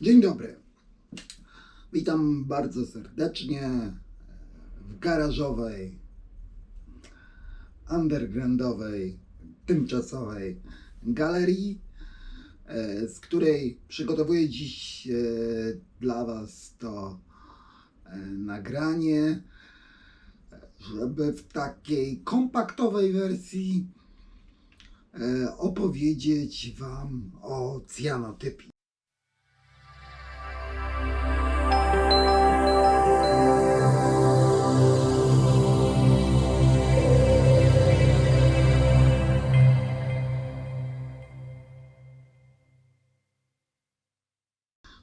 Dzień dobry. Witam bardzo serdecznie w garażowej, undergroundowej, tymczasowej galerii, e, z której przygotowuję dziś e, dla Was to e, nagranie, żeby w takiej kompaktowej wersji e, opowiedzieć Wam o cyanotypii.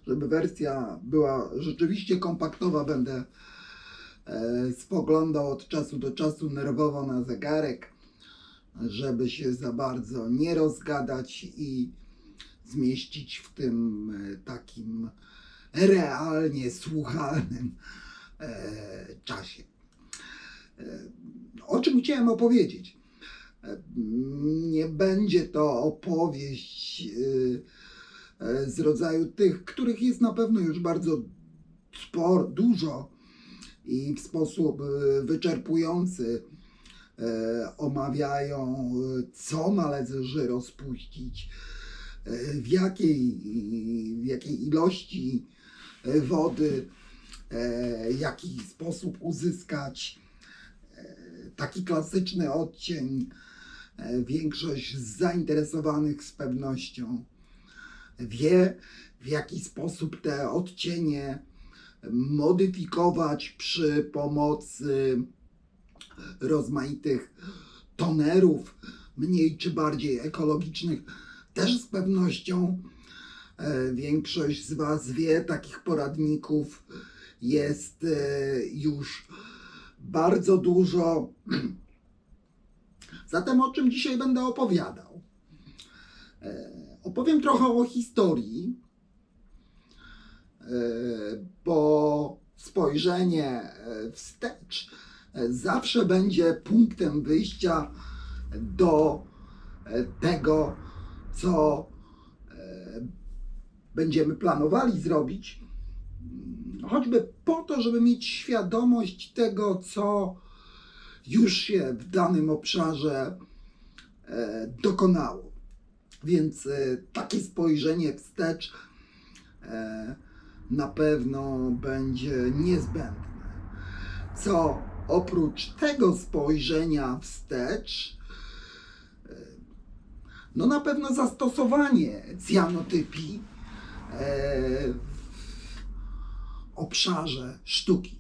Żeby wersja była rzeczywiście kompaktowa, będę e, spoglądał od czasu do czasu nerwowo na zegarek, żeby się za bardzo nie rozgadać i zmieścić w tym e, takim realnie słuchalnym e, czasie. O czym chciałem opowiedzieć? Nie będzie to opowieść e, z rodzaju tych, których jest na pewno już bardzo sporo, dużo i w sposób e, wyczerpujący e, omawiają, e, co należy rozpuścić, e, w jakiej, w jakiej ilości e, wody, e, jaki sposób uzyskać e, taki klasyczny odcień. E, Większość z zainteresowanych z pewnością wie, w jaki sposób te odcienie modyfikować przy pomocy rozmaitych tonerów, mniej czy bardziej ekologicznych. Też z pewnością e, większość z Was wie, takich poradników jest e, już bardzo dużo. Zatem o czym dzisiaj będę opowiadał? Opowiem trochę o historii, e, bo spojrzenie e, wstecz e, zawsze będzie punktem wyjścia do tego, co będziemy planowali zrobić, choćby po to, żeby mieć świadomość tego, co już się w danym obszarze dokonało. Więc e, takie spojrzenie wstecz e, na pewno będzie niezbędne. Co oprócz tego spojrzenia wstecz, e, no na pewno zastosowanie cyanotypii e, w obszarze sztuki.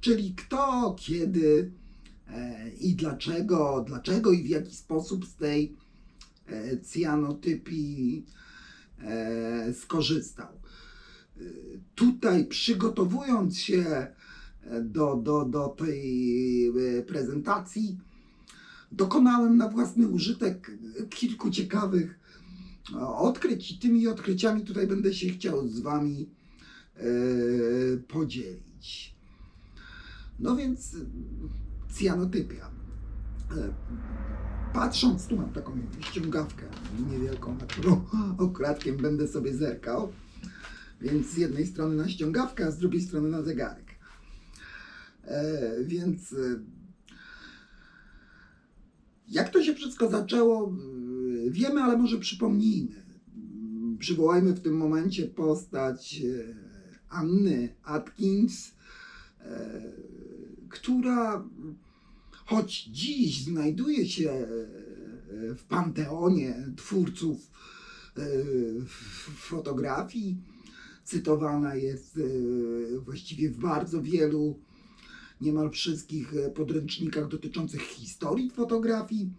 Czyli kto, kiedy i dlaczego, dlaczego i w jaki sposób z tej e, cyanotypii e, skorzystał. E, Tutaj przygotowując się do, do, do tej prezentacji, dokonałem na własny użytek kilku ciekawych odkryć i tymi odkryciami tutaj będę się chciał z Wami podzielić. No więc cyanotypia. E, Patrząc, tu mam taką ściągawkę niewielką, na którą okradkiem będę sobie zerkał. Więc z jednej strony na ściągawkę, a z drugiej strony na zegarek. E, więc y, jak to się wszystko zaczęło, y, wiemy, ale może przypomnijmy. Przywołajmy w tym momencie postać e, Anny Atkins, e, która choć dziś znajduje się e, w panteonie twórców e, fotografii, cytowana jest e, właściwie w bardzo wielu, niemal wszystkich e, podręcznikach dotyczących historii fotografii.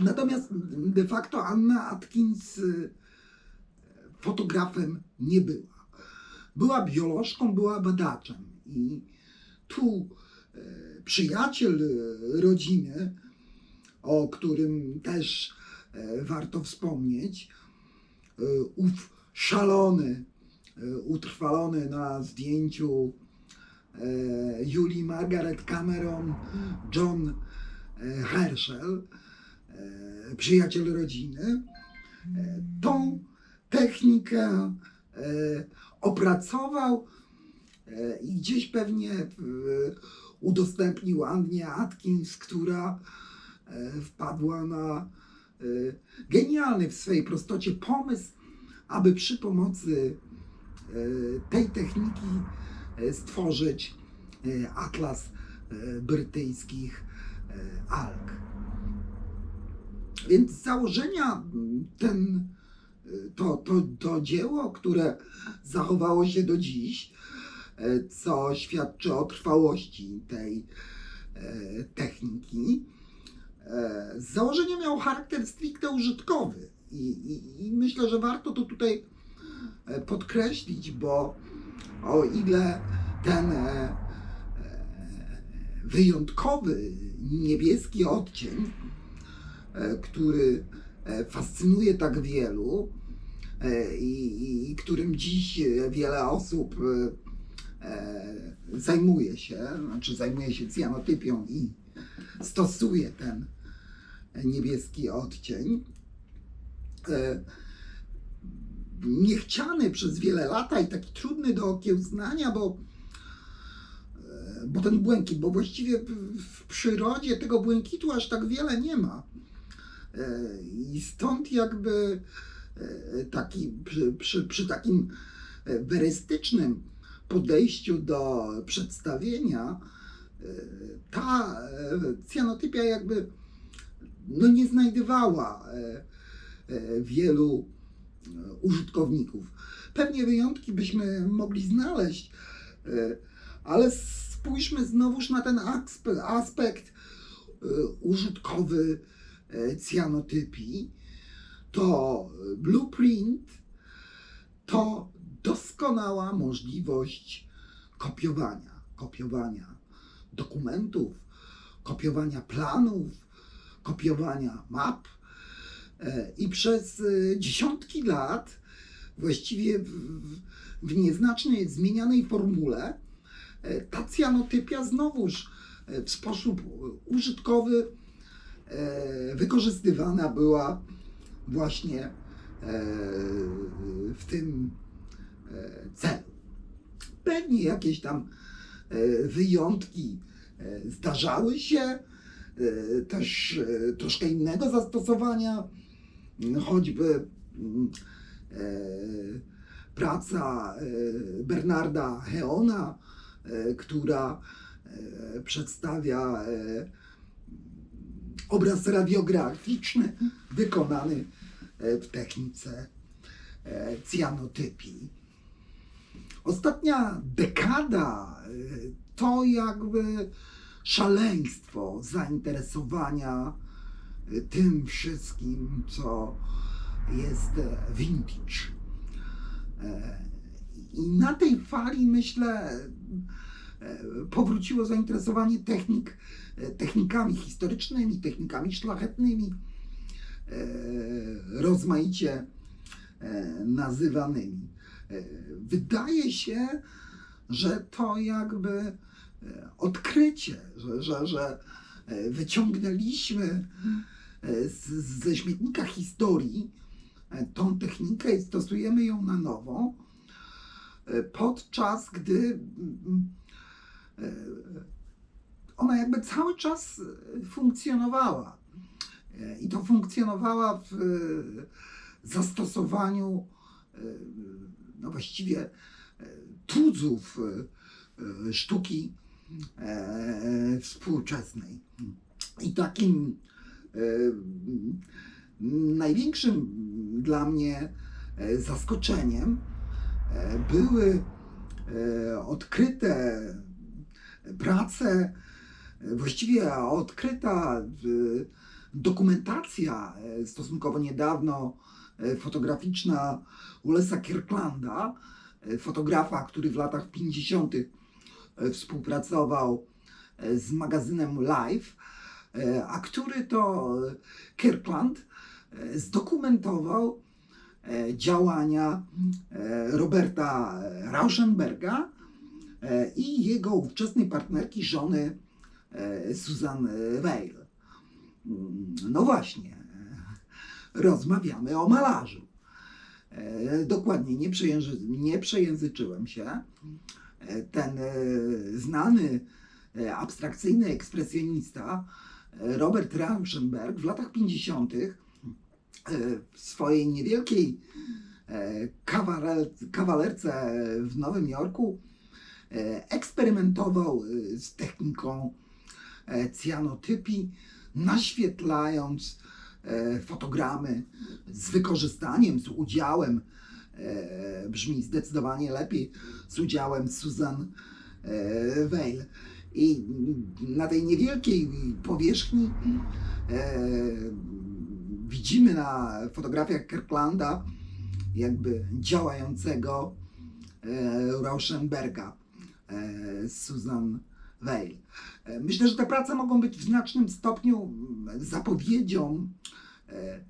Natomiast de facto Anna Atkins e, fotografem nie była. Była biolożką, była badaczem i tu e, przyjaciel e, rodziny, o którym też e, warto wspomnieć, e, ów szalony, utrwalony na zdjęciu Julii Margaret Cameron, John Herschel, przyjaciel rodziny, tą technikę opracował i gdzieś pewnie udostępnił Annie Atkins, która e, wpadła na e, genialny w swojej prostocie pomysł, aby przy pomocy e, tej techniki stworzyć atlas brytyjskich alg. Więc z założenia ten, to, to, to dzieło, które zachowało się do dziś, co świadczy o trwałości tej e, techniki, e, z założenia miał charakter stricte użytkowy. I, i, I myślę, że warto to tutaj e, podkreślić, bo o ile ten e, e, wyjątkowy niebieski odcień, e, który e, fascynuje tak wielu e, i, i- którym dziś e, wiele osób e, e, zajmuje się, znaczy zajmuje się cyanotypią i stosuje ten niebieski odcień. E, Niechciany przez wiele lata i taki trudny do okiełznania, bo, e, bo ten błękit, bo właściwie w- przyrodzie tego błękitu aż tak wiele nie ma. E, I stąd jakby e, taki, przy, przy, przy takim e, werystycznym podejściu do przedstawienia, e, ta e, cyanotypia jakby no nie znajdowała e, wielu użytkowników. Pewnie wyjątki byśmy mogli znaleźć, ale spójrzmy znowuż na ten aspe- aspekt użytkowy cyanotypii. To blueprint to doskonała możliwość kopiowania, kopiowania dokumentów, kopiowania planów, kopiowania map. E, I przez e, dziesiątki lat, właściwie w, w- nieznacznej zmienianej formule, e, ta cyanotypia znowuż w sposób użytkowy wykorzystywana była właśnie w tym celu. Pewnie jakieś tam e, wyjątki e, zdarzały się, e, też e, troszkę innego zastosowania, choćby e, praca e, Bernarda Heona, e, która e, przedstawia e, obraz radiograficzny wykonany e, w technice e, cyanotypii. Ostatnia dekada e, to jakby szaleństwo zainteresowania e, tym wszystkim, co jest vintage. E, I na tej fali myślę powróciło zainteresowanie technik, technikami historycznymi, technikami szlachetnymi, rozmaicie nazywanymi. Wydaje się, że to jakby e, odkrycie, że, że, że e, wyciągnęliśmy e, z, ze śmietnika historii tą technikę i stosujemy ją na nowo, podczas gdy ona jakby cały czas funkcjonowała. I to funkcjonowała w zastosowaniu no właściwie cudzów e, e, sztuki e, współczesnej. I takim największym dla mnie zaskoczeniem były odkryte prace, właściwie odkryta dokumentacja stosunkowo niedawno fotograficzna Ulesa Kirklanda, e, fotografa, który w latach 50. e, współpracował e, z magazynem Live, e, a który to e, Kirkland e, zdokumentował e, działania e, Roberta Rauschenberga e, i jego ówczesnej partnerki, żony e, Susan Weil. Mm, No właśnie, e, rozmawiamy o malarzu. E, dokładnie, nie, przejęzy, nie przejęzyczyłem się. E, ten e, znany abstrakcyjny ekspresjonista Robert Rauschenberg w latach 50. e, w swojej niewielkiej kawale- kawalerce w Nowym Jorku eksperymentował z techniką cyanotypii, naświetlając fotogramy z wykorzystaniem, z udziałem, e, brzmi zdecydowanie lepiej, z udziałem Susan e, Weil. I na tej niewielkiej powierzchni e, widzimy na fotografiach Kirklanda jakby działającego e, Rauschenberga, e, Susan Weil. Myślę, że te prace mogą być w znacznym stopniu mm, zapowiedzią e,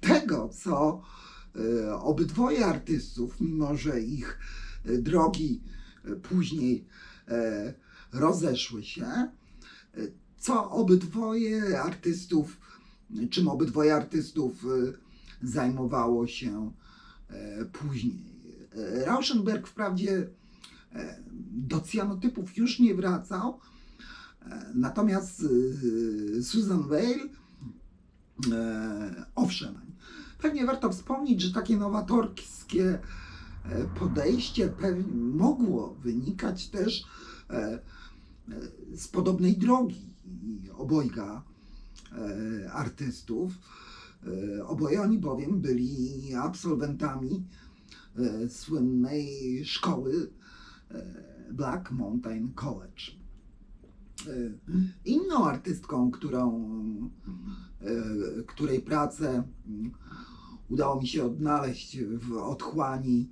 tego, co e, obydwoje artystów, mimo że ich e, drogi później rozeszły się, co obydwoje artystów, czym obydwoje artystów zajmowało się później. Rauschenberg wprawdzie do cyanotypów już nie wracał, e, natomiast e, Susan Weil e, owszem. Pewnie warto wspomnieć, że takie nowatorskie e, podejście mogło wynikać też e, e, z podobnej drogi obojga e, artystów. E, Oboje oni bowiem byli absolwentami e, słynnej szkoły e, Black Mountain College. E, Inną artystką, którą, e, której pracę mm, udało mi się odnaleźć w otchłani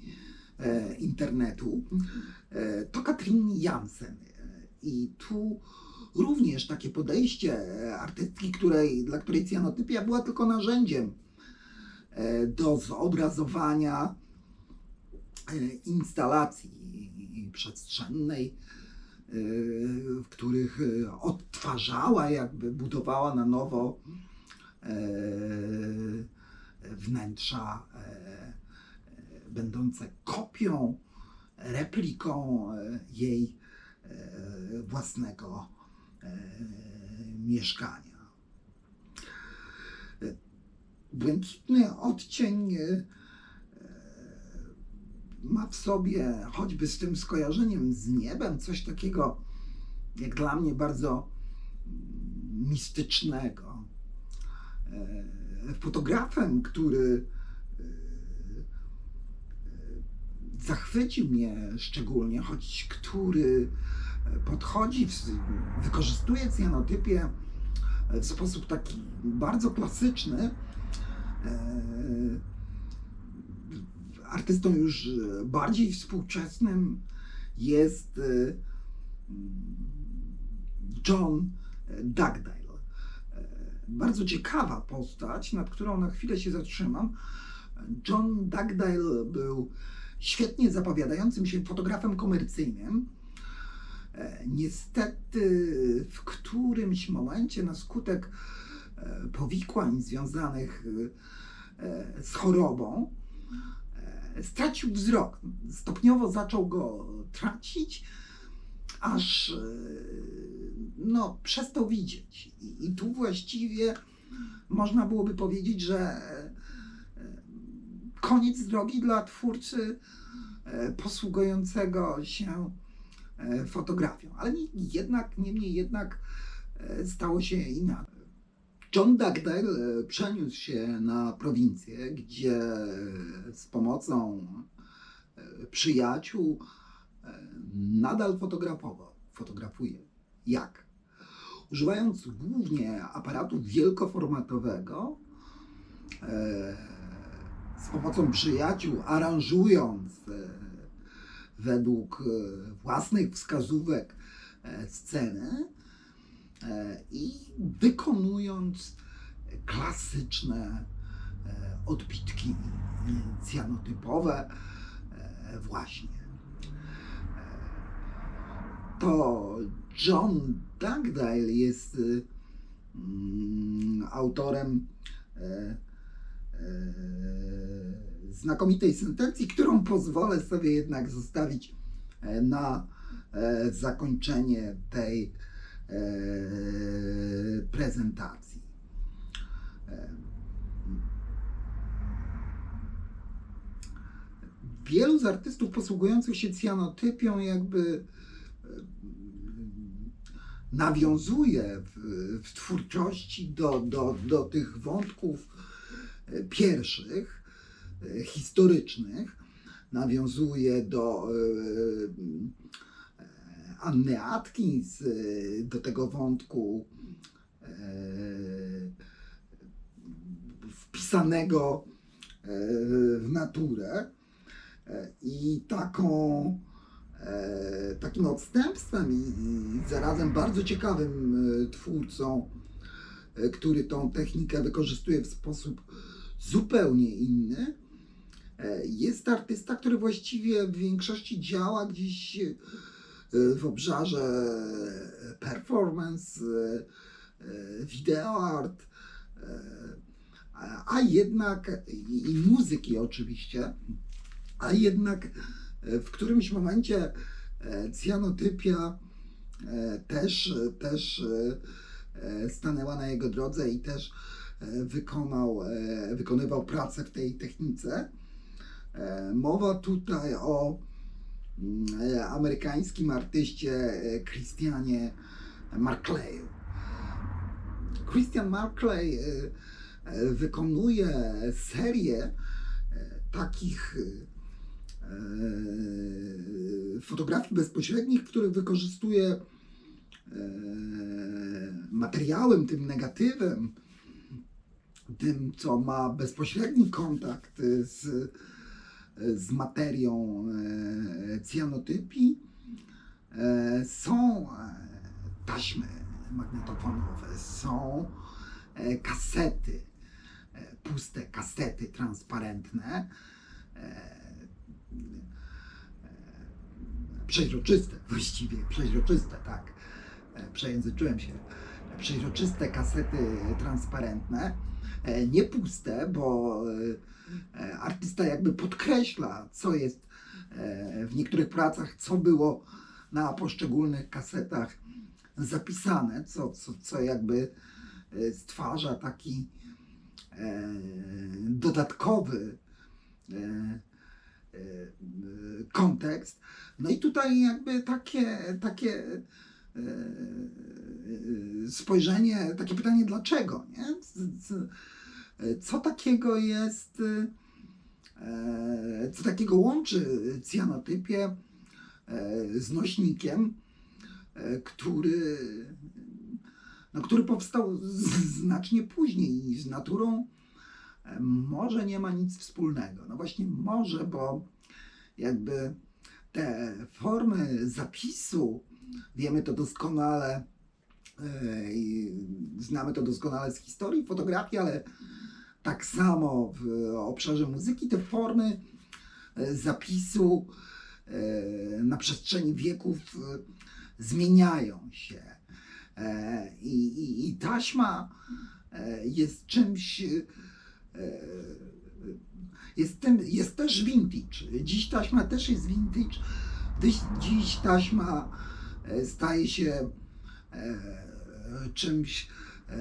e, internetu, e, to Katrin Jansen. E, I tu również takie podejście artystki, której, dla której cyanotypia była tylko narzędziem e, do zobrazowania e, instalacji przestrzennej, e, w których e, odtwarzała, jakby budowała na nowo e, wnętrza będące kopią, repliką jej własnego mieszkania. Błękitny odcień ma w sobie, choćby z tym skojarzeniem z niebem, coś takiego, jak dla mnie, bardzo mistycznego. E, Fotografem, który e, e, zachwycił mnie szczególnie, choć który podchodzi, wykorzystuje cyanotypię w sposób taki bardzo klasyczny, artystą już e, bardziej współczesnym jest e, John Dugdale. E, Bardzo ciekawa postać, nad którą na chwilę się zatrzymam. John Dugdale był świetnie zapowiadającym się fotografem komercyjnym. Niestety w którymś momencie na skutek powikłań związanych z chorobą stracił wzrok. Stopniowo zaczął go tracić, aż e, no, przestał widzieć. I, I tu właściwie można byłoby powiedzieć, że e, koniec drogi dla twórcy e, posługującego się fotografią. Ale jednak, niemniej jednak stało się inaczej. John Dugdale e, przeniósł się na prowincję, gdzie z pomocą e, przyjaciół e, nadal fotografował. Fotografuje. Jak? Używając głównie aparatu wielkoformatowego, e, z pomocą przyjaciół, aranżując e, według e, własnych wskazówek e, sceny e, i wykonując klasyczne e, odbitki e, cyanotypowe e, właśnie. E, To John Dugdale jest y, mm, autorem e, znakomitej sentencji, którą pozwolę sobie jednak zostawić e, na e, zakończenie tej e, prezentacji. E, Wielu z artystów posługujących się cyanotypią jakby e, nawiązuje w, w twórczości do, do, do tych wątków e, pierwszych, e, historycznych. Nawiązuje do e, e, Anny Atkins, e, do tego wątku e, wpisanego e, w naturę. I taką, takim odstępstwem i, zarazem bardzo ciekawym twórcą, który tą technikę wykorzystuje w sposób zupełnie inny, jest artysta, który właściwie w większości działa gdzieś w obszarze performance, e, e, video art, e, a jednak i, muzyki oczywiście, a jednak w którymś momencie cyanotypia też, też stanęła na jego drodze i też wykonał, wykonywał pracę w tej technice. Mowa tutaj o amerykańskim artyście e, Christianie Markleyu. Christian Markley e, e, wykonuje serię e, takich e, fotografii bezpośrednich, których wykorzystuje e, materiałem, tym negatywem, tym, co ma bezpośredni kontakt z, z materią e, cyanotypii, e, są e, taśmy magnetofonowe, są kasety, puste kasety transparentne, przeźroczyste właściwie, przeźroczyste, tak, przejęzyczyłem się, przeźroczyste kasety transparentne, nie puste, bo artysta jakby podkreśla, co jest e, w niektórych pracach, co było na poszczególnych kasetach zapisane, co, co, co jakby e, stwarza taki e, dodatkowy kontekst. No i tutaj jakby takie, takie spojrzenie, takie pytanie dlaczego, nie? Co takiego jest, co takiego łączy cyanotypię e, z nośnikiem, e, który, no, który powstał znacznie później i z naturą e, może nie ma nic wspólnego. No właśnie może, bo jakby te formy zapisu, wiemy to doskonale, e, znamy to doskonale z historii fotografii, ale tak samo w obszarze muzyki te formy e, zapisu e, na przestrzeni wieków e, zmieniają się. E, I, i, i taśma e, jest czymś, e, jest, tym, jest też vintage. Dziś taśma też jest vintage. Dziś, dziś taśma e, staje się e, czymś e,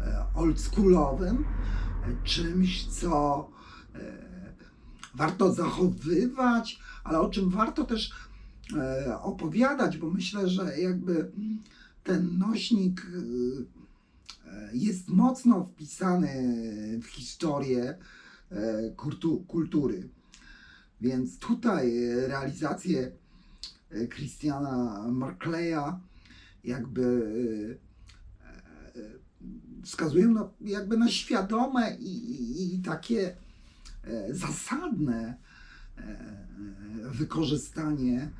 e, oldschoolowym, e, czymś, co e, warto zachowywać, ale o czym warto też e, opowiadać, bo myślę, że jakby ten nośnik e, jest mocno wpisany w historię kultu, kultury. Więc tutaj realizacje Christiana Markleya jakby wskazują na, jakby na świadome i, i, i takie e, zasadne e, wykorzystanie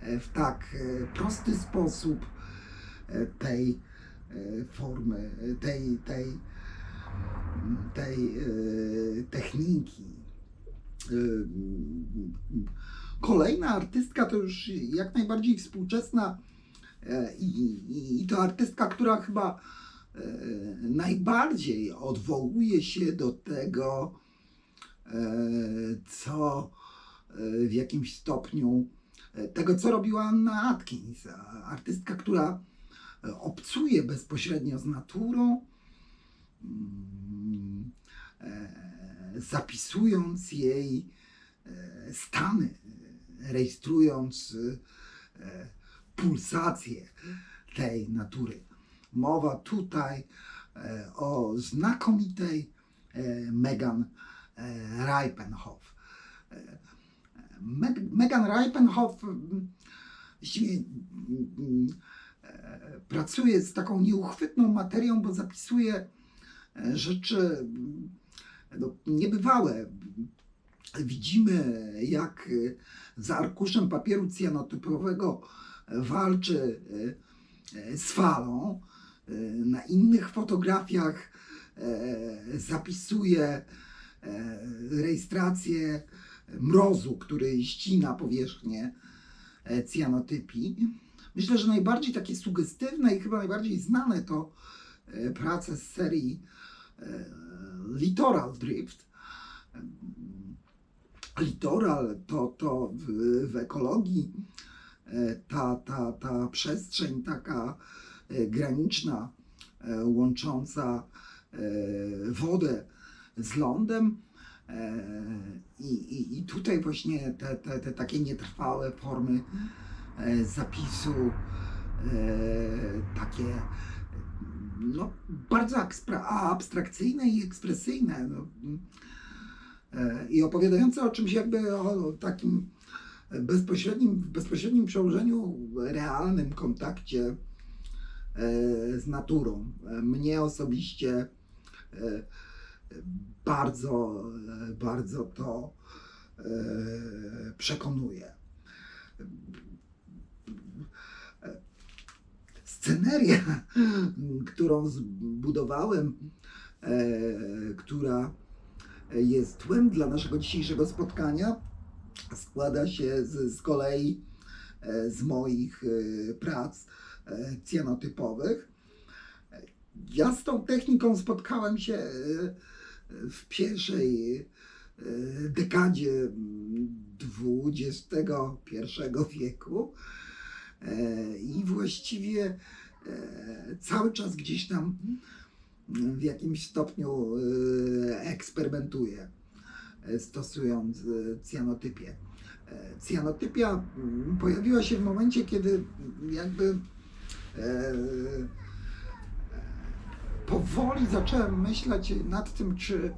e, w tak prosty sposób tej formy, tej, tej, tej techniki. Kolejna artystka to już jak najbardziej współczesna i, i, i to artystka, która chyba najbardziej odwołuje się do tego, e, co e, w jakimś stopniu e, tego, co robiła Anna Atkins, artystka, która e, obcuje bezpośrednio z naturą, mm, e, zapisując jej e, stany, e, rejestrując e, pulsacje tej natury. Mowa tutaj e, o znakomitej e, Megan e, Reipenhoff. Meg- Megan Reipenhoff mm, mm, pracuje z taką nieuchwytną materią, bo zapisuje rzeczy mm, no, niebywałe. Widzimy, jak za arkuszem papieru cyjanotypowego walczy z falą. E, Na innych fotografiach e, zapisuje e, rejestrację mrozu, który ścina powierzchnię cyjanotypii. Myślę, że najbardziej takie sugestywne i chyba najbardziej znane to prace z serii Littoral Drift. Litoral to, to w, w ekologii ta, ta, ta przestrzeń taka graniczna, e, łącząca e, wodę z lądem. E, I, i, I tutaj właśnie te, te, te takie nietrwałe formy e, zapisu, e, takie no, bardzo abstrakcyjne i ekspresyjne. No, e, I opowiadające o czymś jakby o takim bezpośrednim, bezpośrednim przełożeniu, realnym kontakcie e, z naturą. Mnie osobiście e, bardzo, bardzo to e, przekonuje. Sceneria, którą zbudowałem, e, która jest tłem dla naszego dzisiejszego spotkania, składa się z, z kolei z moich prac cyjanotypowych. Ja z tą techniką spotkałem się e, w pierwszej e, dekadzie XXI wieku e, i właściwie e, cały czas gdzieś tam w jakimś stopniu e, eksperymentuję e, stosując e, cyjanotypię. E, Cyjanotypia mm, pojawiła się w momencie, kiedy jakby e, powoli zacząłem myśleć nad tym, czy e,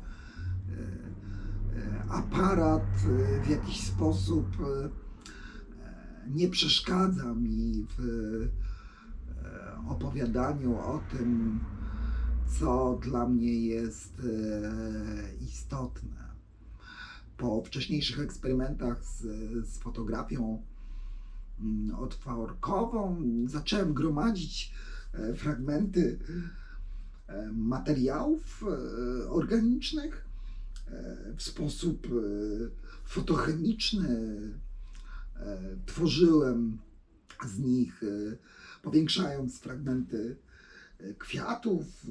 e, aparat e, w jakiś sposób e, e, nie przeszkadza mi w e, opowiadaniu o tym, co dla mnie jest e, istotne. Po wcześniejszych eksperymentach z, z fotografią otworkową zacząłem gromadzić e, fragmenty e, materiałów e, organicznych w sposób fotochemiczny. Tworzyłem z nich, powiększając fragmenty kwiatów,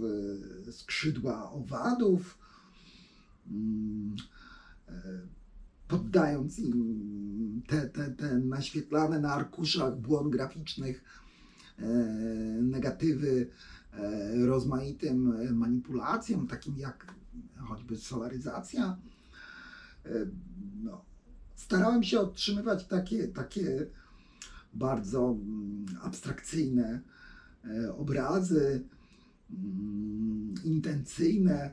skrzydła owadów, mm, poddając im te, te, te naświetlane na arkuszach błon graficznych e, negatywy e, rozmaitym e, manipulacjom, takim jak choćby solaryzacja. No, starałem się otrzymywać takie, takie bardzo mm, abstrakcyjne obrazy, mm, intencyjne,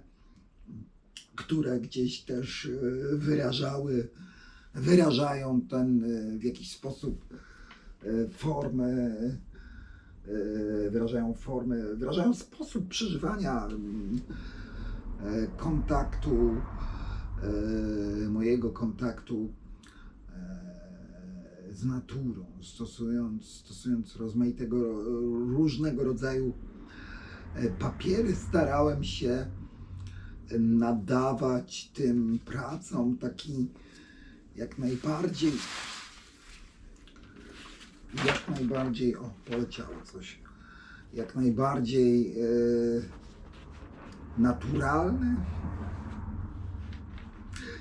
które gdzieś też e, wyrażały, wyrażają ten e, w jakiś sposób e, formę, wyrażają formę, wyrażają sposób przeżywania kontaktu, mojego kontaktu z naturą, stosując, stosując rozmaitego różnego rodzaju papiery, starałem się nadawać tym pracom taki jak najbardziej jak najbardziej o poleciało coś. Jak najbardziej e, naturalny,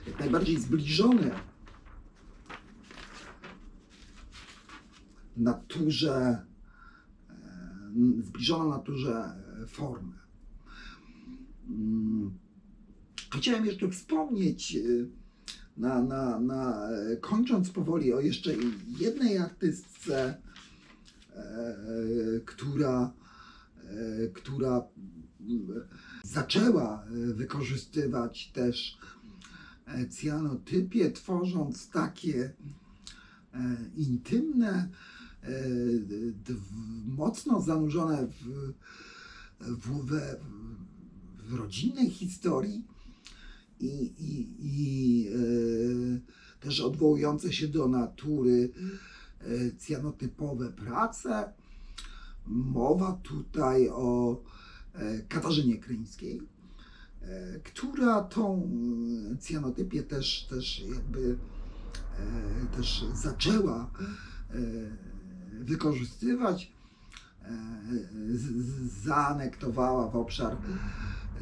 jak najbardziej zbliżony. Naturze, e, zbliżona naturze e, formę. Chciałem jeszcze wspomnieć, e, na, na, na, e, kończąc powoli, o jeszcze jednej artystce, e, która, e, która mm, zaczęła wykorzystywać też cyanotypię, tworząc takie intymne, w- mocno zanurzone w, w, we, w rodzinnej historii i, i, i e, też odwołujące się do natury e, prace. Mowa tutaj o e, Katarzynie Kryńskiej, e, która tą cyanotypię też, też jakby e, też zaczęła e, wykorzystywać, e, z, z- zaanektowała w obszar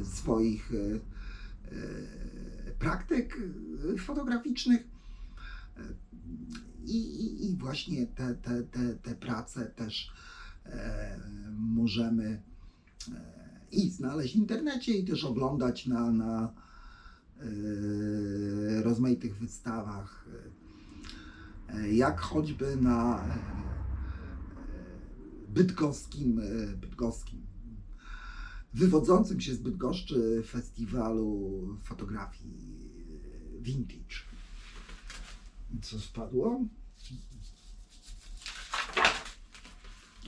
swoich e, e, praktyk e, fotograficznych. I, i, i właśnie te, te, te, te prace też e, możemy e, i znaleźć w internecie, i też oglądać na, na e, rozmaitych wystawach, jak choćby na bydgoskim, bydgoskim wywodzącym się z Bydgoszczy festiwalu fotografii vintage. I Co spadło?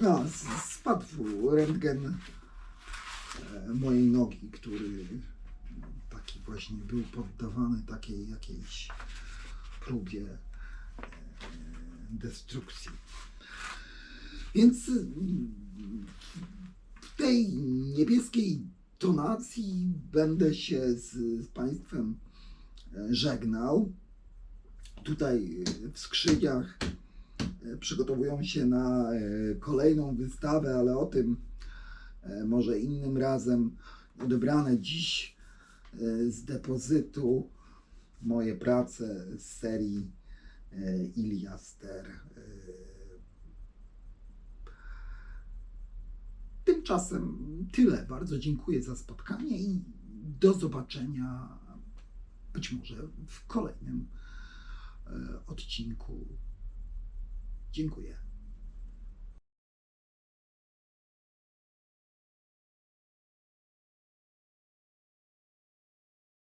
No, spadł rentgen e, mojej nogi, który taki właśnie był poddawany takiej jakiejś próbie e, destrukcji. Więc w tej niebieskiej tonacji będę się z, z Państwem żegnał. Tutaj e, w skrzyniach e, przygotowują się na e, kolejną wystawę, ale o tym może innym razem. Odebrane dziś z depozytu moje prace z serii Iliaster. Tymczasem tyle. Bardzo dziękuję za spotkanie i do zobaczenia być może w kolejnym e, odcinku. Dziękuję.